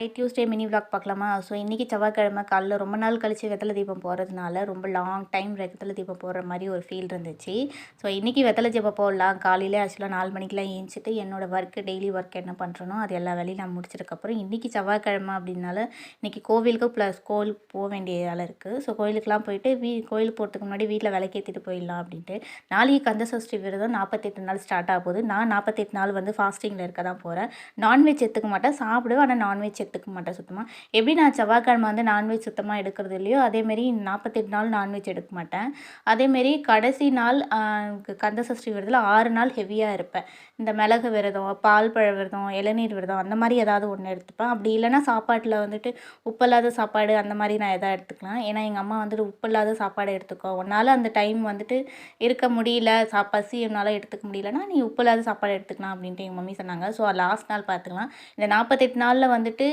Tuesday mini vlog பார்க்கலாமா? So இன்றைக்கி செவ்வாய்க்கிழமை காலைல ரொம்ப நாள் கழித்து வெத்தலை தீபம் போகிறதுனால ரொம்ப லாங் டைம் வெத்தலை தீபம் போடுற மாதிரி ஒரு ஃபீல் இருந்துச்சு. ஸோ இன்றைக்கி வெத்தலை தீபம் போடலாம். காலையில் ஆக்சுவலாக நாலு மணிக்கெலாம் ஏஞ்சிட்டு என்னோடய ஒர்க்கு டெய்லி ஒர்க் என்ன பண்ணுறனோ அது எல்லா வேலையும் நான் முடிச்சதுக்கப்புறம் இன்றைக்கி செவ்வாய்க்கிழமை அப்படின்னால இன்றைக்கி கோவிலுக்கு ப்ளஸ் கோவிலுக்கு போக வேண்டிய வேலை இருக்குது ஸோ கோயிலுக்கெலாம் போயிட்டு வீ கோயிலுக்கு போகிறதுக்கு முன்னாடி வீட்டில் விளக்கேற்றிட்டு போயிடலாம் அப்படின்ட்டு. நாளைக்கு கந்த சஷ்டி விரதம் நாற்பத்தெட்டு நாள் ஸ்டார்ட் ஆகும் போது நான் நாற்பத்தெட்டு நாள் வந்து ஃபாஸ்டிங்கில் இருக்க தான் போகிறேன் நான்வெஜ் எடுத்துக்க மாட்டேன். சாப்பிடுவேன். ஆனால் நான்வெஜ் எடுத்துக்க மாட்டேன் சுத்தமாக எப்படி நான் செவ்வாய்க்கிழமை வந்து நான்வெஜ் சுத்தமாக எடுக்கிறது இல்லையோ அதேமாரி நாற்பத்தெட்டு நாள் நான்வெஜ் எடுக்க மாட்டேன். அதேமாரி கடைசி நாள் கந்த சஷ்டி விரதத்தில் ஆறு நாள் ஹெவியாக இருப்பேன். இந்த மிளகு விரதம் பால் பழ விரதம் இளநீர் விரதம் அந்த மாதிரி ஏதாவது ஒன்று எடுத்துப்பேன். அப்படி இல்லைன்னா சாப்பாட்டில் வந்துட்டு உப்பில்லாத சாப்பாடு அந்த மாதிரி நான் எதாவது எடுத்துக்கலாம். ஏன்னா எங்கள் அம்மா வந்துட்டு உப்பில்லாத சாப்பாடு எடுத்துக்கோ. உன்னால் அந்த டைம் வந்துட்டு இருக்க முடியல சா பசி என்னால் எடுத்துக்க முடியலன்னா நீ உப்பில்லாத சாப்பாடு எடுத்துக்கலாம் அப்படின்ட்டு எங்கள் மம்மி சொன்னாங்க. ஸோ லாஸ்ட் நாள் பார்த்துக்கலாம் இந்த நாற்பத்தெட்டு நாளில் வந்துட்டு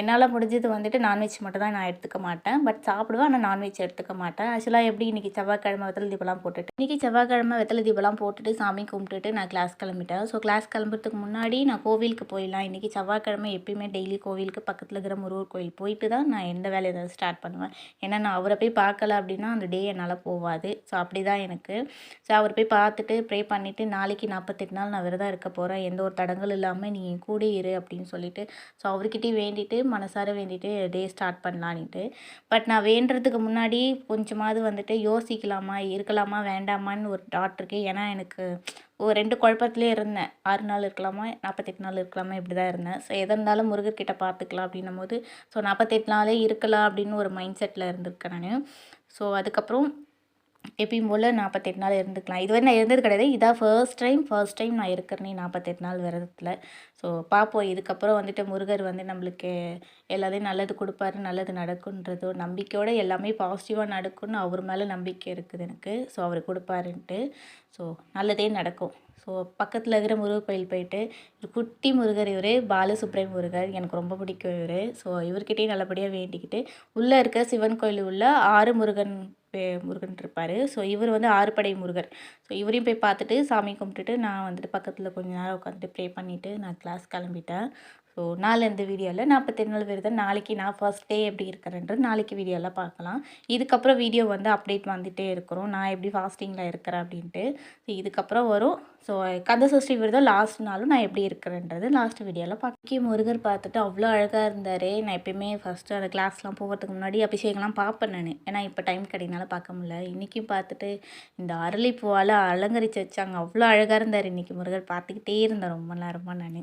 என்னால் முடிஞ்சது வந்துட்டு நான்வெஜ் மட்டும் தான் நான் எடுத்துக்க மாட்டேன். பட் சாப்பிடுவேன். ஆனால் நான்வெஜ் எடுத்துக்க மாட்டேன். ஆக்சுவலாக எப்படி இன்றைக்கி செவ்வாய்க்கிழமை வெத்தலை தீபம்லாம் போட்டுட்டு இன்றைக்கி செவ்வாய்க்கிழமை வெத்தலை தீபம்லாம் போட்டுட்டு சாமி கும்பிட்டுட்டு நான் கிளாஸ் கிளம்பிட்டேன். ஸோ கிளாஸ் கிளம்புறதுக்கு முன்னாடி நான் கோவிலுக்கு போயிடலாம். இன்றைக்கி செவ்வாய்க்கிழமை எப்பயுமே டெய்லி கோவிலுக்கு பக்கத்தில் இருக்கிற முருகர் கோயில் போயிட்டு தான் நான் எந்த வேலையை ஏதாவது ஸ்டார்ட் பண்ணுவேன். ஏன்னா நான் அவரை போய் பார்க்கல அப்படின்னா அந்த டே என்னால் போகாது ஸோ அப்படி தான் எனக்கு. ஸோ அவர் போய் பார்த்துட்டு ப்ரே பண்ணிவிட்டு நாளைக்கு நாற்பத்தெட்டு நாள் நான் விரதம் இருக்க போகிறேன் எந்த ஒரு தடங்கள் இல்லாமல் நீ என் கூட இரு அப்படின்னு சொல்லிட்டு ஸோ பற்றி வேண்டிட்டு மனசார வேண்டிட்டு டே ஸ்டார்ட் பண்ணலான்ட்டு. பட் நான் வேண்டுறதுக்கு முன்னாடி கொஞ்சமாவது வந்துட்டு யோசிக்கலாமா இருக்கலாமா வேண்டாமான்னு ஒரு டாட் இருக்கு. ஏன்னா எனக்கு ஒரு ரெண்டு குழப்பத்துலேயே இருந்தேன். ஆறு நாள் இருக்கலாமா நாற்பத்தெட்டு நாள் இருக்கலாமா இப்படி தான் இருந்தேன். ஸோ எதாக இருந்தாலும் முருகர்கிட்ட பார்த்துக்கலாம் அப்படின்னும் போது ஸோ நாற்பத்தெட்டு நாளே இருக்கலாம் அப்படின்னு ஒரு மைண்ட் செட்டில் இருந்திருக்கேன் நான். ஸோ அதுக்கப்புறம் எப்பயும் போல் நாற்பத்தெட்டு நாள் இருந்துக்கலாம். இதுவரை நான் இருந்தது கிடையாது. இதான் ஃபர்ஸ்ட் டைம் ஃபர்ஸ்ட் டைம் நான் இருக்கிறேனே நாற்பத்தெட்டு நாள் விரதத்தில் ஸோ பார்ப்போம் இதுக்கப்புறம் வந்துட்டு முருகர் வந்து நம்மளுக்கு எல்லாத்தையும் நல்லது கொடுப்பாரு நல்லது நடக்குன்றது நம்பிக்கையோடு எல்லாமே பாசிட்டிவாக நடக்கும்னு அவர் மேலே நம்பிக்கை இருக்குது எனக்கு. ஸோ அவர் கொடுப்பாருன்ட்டு. ஸோ நல்லதே நடக்கும். ஸோ பக்கத்தில் இருக்கிற முருகர் கோயில் போயிட்டு ஒரு குட்டி முருகர் இவர் பாலசுப்ரமணிய முருகர். எனக்கு ரொம்ப பிடிக்கும் இவர். ஸோ இவர்கிட்டயும் நல்லபடியாக வேண்டிக்கிட்டு உள்ளே இருக்க சிவன் கோயில் உள்ள ஆறு முருகன் முருகன் இருப்பார். ஸோ இவர் வந்து ஆறுபடை முருகர். ஸோ இவரையும் போய் பார்த்துட்டு சாமி கும்பிட்டுட்டு நான் வந்துட்டு பக்கத்தில் கொஞ்ச நேரம் உட்காந்துட்டு ப்ரே பண்ணிவிட்டு நான் கிளாஸ் கிளம்பிட்டேன். ஸோ நாலு இந்த வீடியோவில் நாற்பத்தெட்டு நாள் விரதம் நாளைக்கு நான் ஃபர்ஸ்ட் டே எப்படி இருக்கிறேன்றது நாளைக்கு வீடியோவில் பார்க்கலாம். இதுக்கப்புறம் வீடியோ வந்து அப்டேட் வந்துகிட்டே இருக்கிறோம். நான் எப்படி ஃபாஸ்டிங்கில் இருக்கிறேன் அப்படின்ட்டு. ஸோ இதுக்கப்புறம் வரும். ஸோ கந்த சஷ்டி விரதம் லாஸ்ட் நாளும் நான் எப்படி இருக்கிறேன்றது லாஸ்ட் வீடியோவில் பார்க்கி முருகர் பார்த்துட்டு அவ்வளோ அழகாக இருந்தார். நான் எப்பயுமே ஃபஸ்ட்டு அந்த கிளாஸ்லாம் போகிறதுக்கு முன்னாடி அபிஷேகம்லாம் பார்ப்பேன் நான். ஏன்னா இப்போ டைம் கிடைக்கனால பார்க்க முடியல. இன்றைக்கும் பார்த்துட்டு இந்த அரளிப்பூவால் அலங்கரித்து வச்சாங்க. அவ்வளோ அழகாக இருந்தார் இன்றைக்கி முருகர். பார்த்துக்கிட்டே இருந்தேன் ரொம்ப நேரமாக நான்.